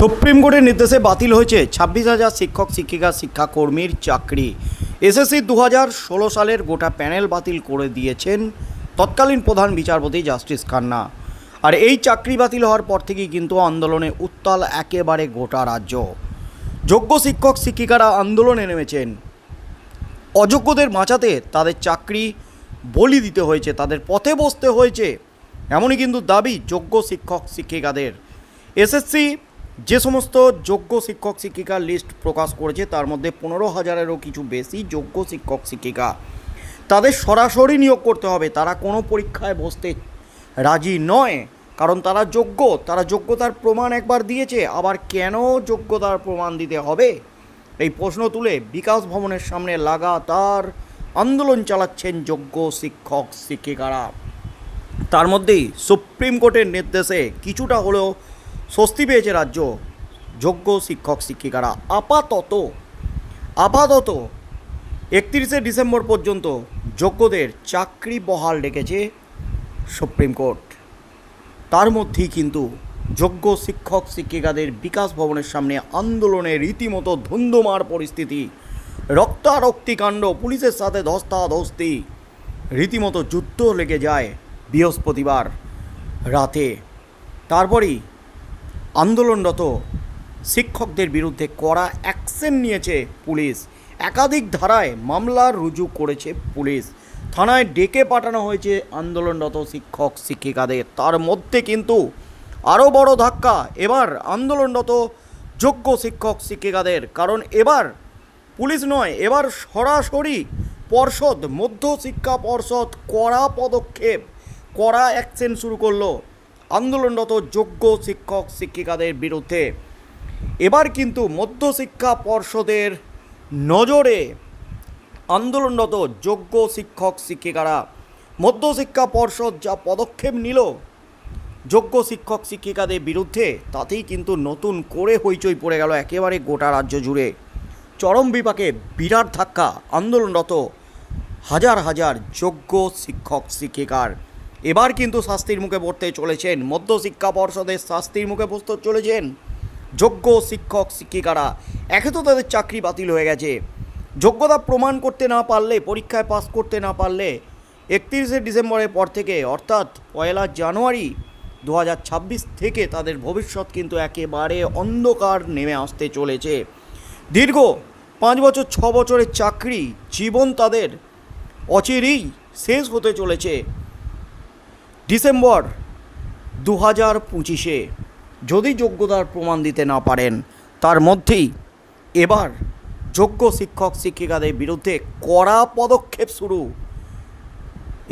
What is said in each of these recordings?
Supreme কোর্টের নির্দেশে বাতিল হয়েছে ছাব্বিশ হাজার শিক্ষক, শিক্ষিকা, শিক্ষাকর্মীর চাকরি। এসএসসি দু হাজার ষোলো সালের গোটা প্যানেল বাতিল করে দিয়েছেন তৎকালীন প্রধান বিচারপতি জাস্টিস খান্না। আর এই চাকরি বাতিল হওয়ার পর থেকেই কিন্তু আন্দোলনে উত্তাল একেবারে গোটা রাজ্য। যোগ্য শিক্ষক, শিক্ষিকারা আন্দোলনে নেমেছেন। অযোগ্যদের বাঁচাতে তাদের চাকরি বলি দিতে হয়েছে, তাদের পথে বসতে হয়েছে। এমনই কিন্তু দাবি যোগ্য শিক্ষক, শিক্ষিকাদের। এসএসসি যে সমস্ত যোগ্য শিক্ষক শিক্ষিকার লিস্ট প্রকাশ করেছে, তার মধ্যে পনেরো হাজারেরও কিছু বেশি যোগ্য শিক্ষক শিক্ষিকা। তাদের সরাসরি নিয়োগ করতে হবে, তারা কোনো পরীক্ষায় বসতে রাজি নয়। কারণ তারা যোগ্য, তারা যোগ্যতার প্রমাণ একবার দিয়েছে, আবার কেন যোগ্যতার প্রমাণ দিতে হবে? এই প্রশ্ন তুলে বিকাশ ভবনের সামনে লাগাতার আন্দোলন চালাচ্ছেন যোগ্য শিক্ষক শিক্ষিকারা। তার মধ্যেই সুপ্রিম কোর্টের নির্দেশে কিছুটা হলেও স্বস্তি পেয়েছে রাজ্য। যোগ্য শিক্ষক, শিক্ষিকারা আপাতত আপাতত একত্রিশে ডিসেম্বর পর্যন্ত যোগ্যদের চাকরি বহাল রেখেছে সুপ্রিম কোর্ট। তার মধ্যেই কিন্তু যোগ্য শিক্ষক, শিক্ষিকাদের বিকাশ ভবনের সামনে আন্দোলনে রীতিমতো ধুন্ধুমার পরিস্থিতি রক্তারক্তিকাণ্ড পুলিশের সাথে ধস্তাধস্তি, রীতিমতো যুদ্ধ লেগে যায় বৃহস্পতিবার রাতে। তারপরেই আন্দোলনরত শিক্ষকদের বিরুদ্ধে কড়া অ্যাকশন নিয়েছে পুলিশ। একাধিক ধারায় মামলা রুজু করেছে পুলিশ। থানায় ডেকে পাঠানো হয়েছে আন্দোলনরত শিক্ষক, শিক্ষিকাদের। তার মধ্যে কিন্তু আরও বড় ধাক্কা। এবার আন্দোলনরত যোগ্য শিক্ষক, শিক্ষিকাদের। কারণ এবার পুলিশ নয়, এবার সরাসরি পর্ষদ মধ্য শিক্ষা পর্ষদ কড়া পদক্ষেপ, কড়া অ্যাকশন শুরু করল। আন্দোলনরত যোগ্য শিক্ষক, শিক্ষিকাদের বিরুদ্ধে। এবার কিন্তু মধ্যশিক্ষা পর্ষদের নজরে আন্দোলনরত যোগ্য শিক্ষক, শিক্ষিকারা। মধ্যশিক্ষা পর্ষদ যা পদক্ষেপ নিল যোগ্য শিক্ষক, শিক্ষিকাদের বিরুদ্ধে, তাতেই কিন্তু নতুন করে হইচই পড়ে গেল একেবারে গোটা রাজ্য জুড়ে। চরম বিপাকে বিরাট ধাক্কা আন্দোলনরত হাজার হাজার যোগ্য শিক্ষক, শিক্ষিকার। এবার কিন্তু শাস্তির মুখে পড়তে চলেছেন মধ্যশিক্ষা পর্ষদের শাস্তির মুখে পড়তে চলেছেন যোগ্য শিক্ষক শিক্ষিকারা। একে তো তাদের চাকরি বাতিল হয়ে গেছে। যোগ্যতা প্রমাণ করতে না পারলে, পরীক্ষায় পাস করতে না পারলে একত্রিশে ডিসেম্বরের পর থেকে, অর্থাৎ পয়লা জানুয়ারি দু হাজার ছাব্বিশ থেকে তাদের ভবিষ্যৎ কিন্তু একেবারে অন্ধকার নেমে আসতে চলেছে। দীর্ঘ পাঁচ বছর, ছ বছরের চাকরি, জীবন তাদের অচিরেই শেষ হতে চলেছে। ডিসেম্বর দু হাজার পঁচিশে যদি যোগ্যতার প্রমাণ দিতে না পারেন, তার মধ্যেই এবার যোগ্য শিক্ষক শিক্ষিকাদের বিরুদ্ধে কড়া পদক্ষেপ শুরু।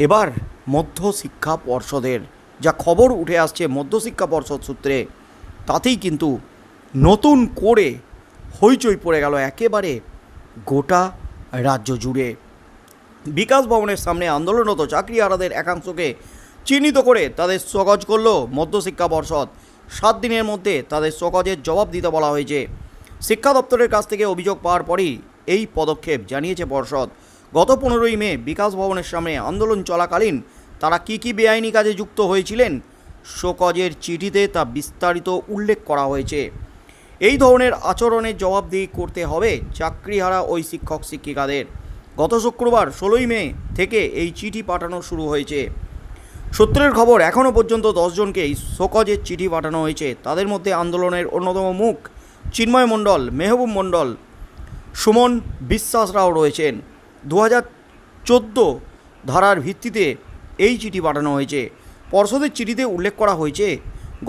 এবার মধ্য শিক্ষা পর্ষদের যা খবর উঠে আসছে মধ্যশিক্ষা পর্ষদ সূত্রে, তাতেই কিন্তু নতুন করে হইচই পড়ে গেল একেবারে গোটা রাজ্য জুড়ে। বিকাশ ভবনের সামনে আন্দোলনরত চাকরিহারাদের একাংশকে চিহ্নিত করে তাদের সকজ করল মধ্যশিক্ষা পর্ষদ। সাত দিনের মধ্যে তাদের সকজের জবাব দিতে বলা হয়েছে। শিক্ষা দপ্তরের কাছ থেকে অভিযোগ পাওয়ার পরই এই পদক্ষেপ জানিয়েছে পর্ষদ। গত পনেরোই মে বিকাশ ভবনের সামনে আন্দোলন চলাকালীন তারা কি কি বেআইনি কাজে যুক্ত হয়েছিলেন শোকজের চিঠিতে তা বিস্তারিত উল্লেখ করা হয়েছে। এই ধরনের আচরণের জবাবদিহি করতে হবে চাকরিহারা ওই শিক্ষক শিক্ষিকাদের গত শুক্রবার ষোলোই মে থেকে এই চিঠি পাঠানো শুরু হয়েছে। সূত্রের খবর, এখনও পর্যন্ত দশজনকে এই শোকজের চিঠি পাঠানো হয়েছে। তাদের মধ্যে আন্দোলনের অন্যতম মুখ চিন্ময় মণ্ডল, মেহবুব মণ্ডল, সুমন বিশ্বাস রাও রয়েছেন। দু হাজার চোদ্দ ধারার ভিত্তিতে এই চিঠি পাঠানো হয়েছে। পর্ষদের চিঠিতে উল্লেখ করা হয়েছে,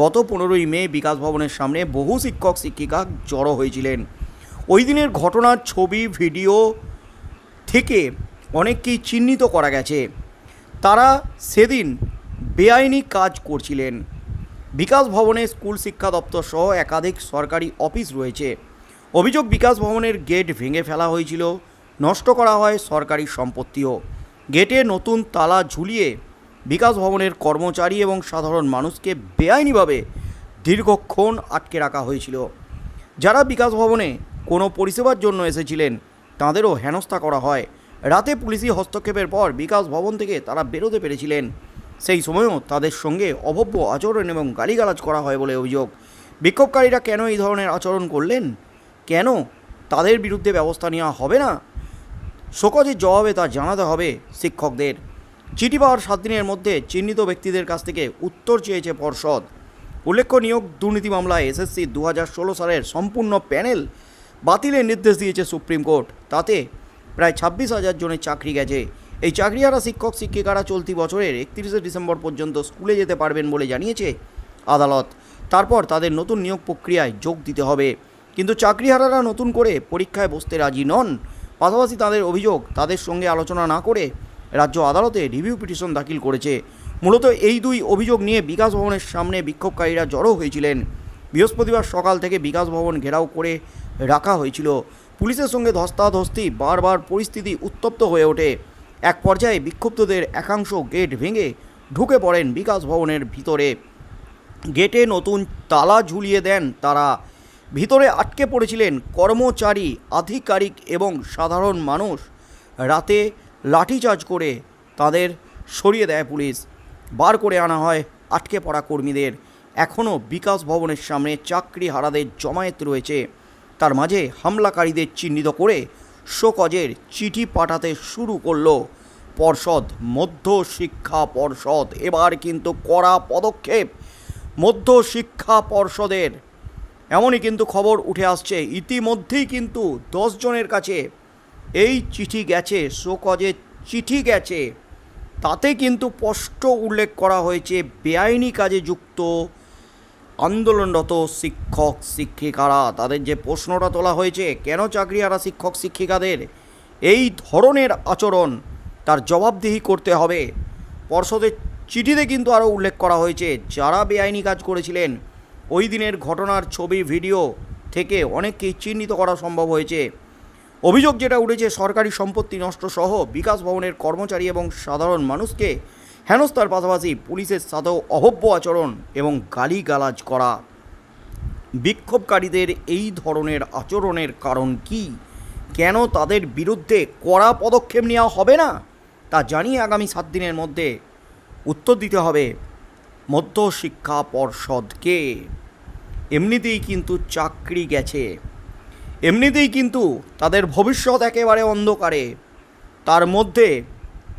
গত পনেরোই মে বিকাশ ভবনের সামনে বহু শিক্ষক, শিক্ষিকা জড়ো হয়েছিলেন। ওই দিনের ঘটনার ছবি, ভিডিও থেকে অনেককেই চিহ্নিত করা গেছে। তারা সেদিন বেআইনি কাজ করছিলেন। বিকাশ ভবনে স্কুল শিক্ষা দপ্তর সহ একাধিক সরকারি অফিস রয়েছে। অভিযোগ, বিকাশ ভবনের গেট ভেঙে ফেলা হয়েছিল। নষ্ট করা হয় সরকারি সম্পত্তিও। গেটে নতুন তালা ঝুলিয়ে বিকাশ ভবনের কর্মচারী এবং সাধারণ মানুষকে বেআইনিভাবে দীর্ঘক্ষণ আটকে রাখা হয়েছিল। যারা বিকাশ ভবনে কোনো পরিষেবার জন্য এসেছিলেন, তাঁদেরও হেনস্থা করা হয়। রাতে পুলিশি হস্তক্ষেপের পর বিকাশ ভবন থেকে তারা বেরোতে পেরেছিলেন। সেই সময়ও তাদের সঙ্গে অভব্য আচরণ এবং গালিগালাজ করা হয় বলে অভিযোগ। বিক্ষোভকারীরা কেন এই ধরনের আচরণ করলেন? কেন তাদের বিরুদ্ধে ব্যবস্থা নেওয়া হবে না? শোকজের জবাবে তা জানাতে হবে শিক্ষকদের। চিঠি পাওয়ার সাত দিনের মধ্যে চিহ্নিত ব্যক্তিদের কাছ থেকে উত্তর চেয়েছে পর্ষদ। উল্লেখ্য, নিয়োগ দুর্নীতি মামলায় এসএসসি দু হাজার ষোলো সালের সম্পূর্ণ প্যানেল বাতিলের নির্দেশ দিয়েছে সুপ্রিম কোর্ট। তাতে প্রায় ছাব্বিশ হাজার জনের চাকরি গেছে। এই চাকরিহারা শিক্ষক, শিক্ষিকারা চলতি বছরের একত্রিশে ডিসেম্বর পর্যন্ত স্কুলে যেতে পারবেন বলে জানিয়েছে আদালত। তারপর তাদের নতুন নিয়োগ প্রক্রিয়ায় যোগ দিতে হবে। কিন্তু চাকরিহারারা নতুন করে পরীক্ষায় বসতে রাজি নন। পাশাপাশি তাদের অভিযোগ, তাদের সঙ্গে আলোচনা না করে রাজ্য আদালতে রিভিউ পিটিশন দাখিল করেছে। মূলত এই দুই অভিযোগ নিয়ে বিকাশ ভবনের সামনে বিক্ষোভকারীরা জড়ো হয়েছিলেন। বৃহস্পতিবার সকাল থেকে বিকাশ ভবন ঘেরাও করে রাখা হয়েছিল। পুলিশের সঙ্গে ধস্তাধস্তি, বারবার পরিস্থিতি উত্তপ্ত হয়ে ওঠে। এক পর্যায়ে বিক্ষুব্ধদের একাংশ গেট ভেঙে ঢুকে পড়েন বিকাশ ভবনের ভিতরে। গেটে নতুন তালা ঝুলিয়ে দেন তারা। ভিতরে আটকে পড়েছিলেন কর্মচারী, আধিকারিক এবং সাধারণ মানুষ। রাতে লাঠিচার্জ করে তাদের সরিয়ে দেয় পুলিশ। বার করে আনা হয় আটকে পড়া কর্মীদের। এখনও বিকাশ ভবনের সামনে চাকরি হারাদের জমায়েত রয়েছে। তার মাঝে হামলাকারীদের চিহ্নিত করে শোকজের চিঠি পাঠাতে শুরু করল পর্ষদ মধ্য শিক্ষা পর্ষদ। এবার কিন্তু কড়া পদক্ষেপ। মধ্য শিক্ষা পর্ষদের। এমনই কিন্তু খবর উঠে আসছে। ইতিমধ্যেই কিন্তু জনের কাছে এই চিঠি গেছে, শোকজের চিঠি গেছে। তাতে কিন্তু স্পষ্ট উল্লেখ করা হয়েছে, বেআইনি কাজে যুক্ত আন্দোলনরত শিক্ষক, শিক্ষিকারা, তাদের যে প্রশ্নটা তোলা হয়েছে, কেন চাকরিহারা শিক্ষক, শিক্ষিকাদের এই ধরনের আচরণ তার জবাবদিহি করতে হবে? পর্ষদের চিঠিতে কিন্তু আরও উল্লেখ করা হয়েছে, যারা বেআইনি কাজ করেছিলেন, ওই দিনের ঘটনার ছবি, ভিডিও থেকে অনেককেই চিহ্নিত করা সম্ভব হয়েছে। অভিযোগ যেটা উঠেছে, সরকারি সম্পত্তি নষ্ট সহ বিকাশ ভবনের কর্মচারী এবং সাধারণ মানুষকে হেনস্থার পাশাপাশি পুলিশের সাথেও অভব্য আচরণ এবং গালিগালাজ করা। বিক্ষোভকারীদের এই ধরনের আচরণের কারণ কি? কেন তাদের বিরুদ্ধে কড়া পদক্ষেপ নেওয়া হবে না? তা জানিয়ে আগামী সাত দিনের মধ্যে উত্তর দিতে হবে মধ্য শিক্ষা পর্ষদকে। এমনিতেই কিন্তু চাকরি গেছে। এমনিতেই কিন্তু তাদের ভবিষ্যৎ একেবারে অন্ধকারে। তার মধ্যে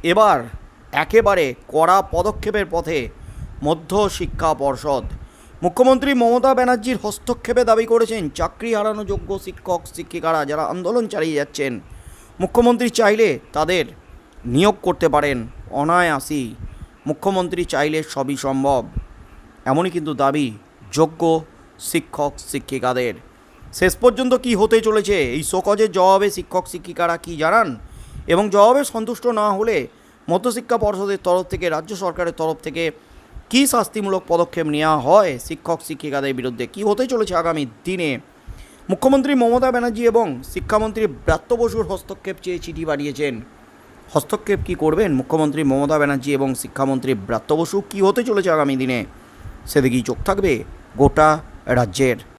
এবার একেবারে কড়া পদক্ষেপের পথে মধ্য শিক্ষা পর্ষদ। মুখ্যমন্ত্রী মমতা ব্যানার্জির হস্তক্ষেপে দাবি করেছেন, চাকরি হারানো যোগ্য শিক্ষক, শিক্ষিকারা যারা আন্দোলন চালিয়ে যাচ্ছেন, মুখ্যমন্ত্রী চাইলে তাদের নিয়োগ করতে পারেন অনায়াসই। মুখ্যমন্ত্রী চাইলে সবই সম্ভব। এমনই কিন্তু দাবি যোগ্য শিক্ষক, শিক্ষিকাদের। শেষ পর্যন্ত কি হতে চলেছে? এই শোকজের জবাবে শিক্ষক, শিক্ষিকারা কি জানান? এবং জবাবে সন্তুষ্ট না হলে মধ্যশিক্ষা পর্ষদের তরফ থেকে, রাজ্য সরকারের তরফ থেকে কী শাস্তিমূলক পদক্ষেপ নেওয়া হয়, শিক্ষক, শিক্ষিকাদের বিরুদ্ধে কি হতে চলেছে আগামী দিনে? মুখ্যমন্ত্রী মমতা ব্যানার্জি এবং শিক্ষামন্ত্রী ব্রাত্য বসুর হস্তক্ষেপ চেয়ে চিঠি পাঠিয়েছেন হস্তক্ষেপ কি করবেন মুখ্যমন্ত্রী মমতা ব্যানার্জি এবং শিক্ষামন্ত্রী ব্রাত্য বসু? কী হতে চলেছে আগামী দিনে? সেদিকেই চোখ থাকবে গোটা রাজ্যের।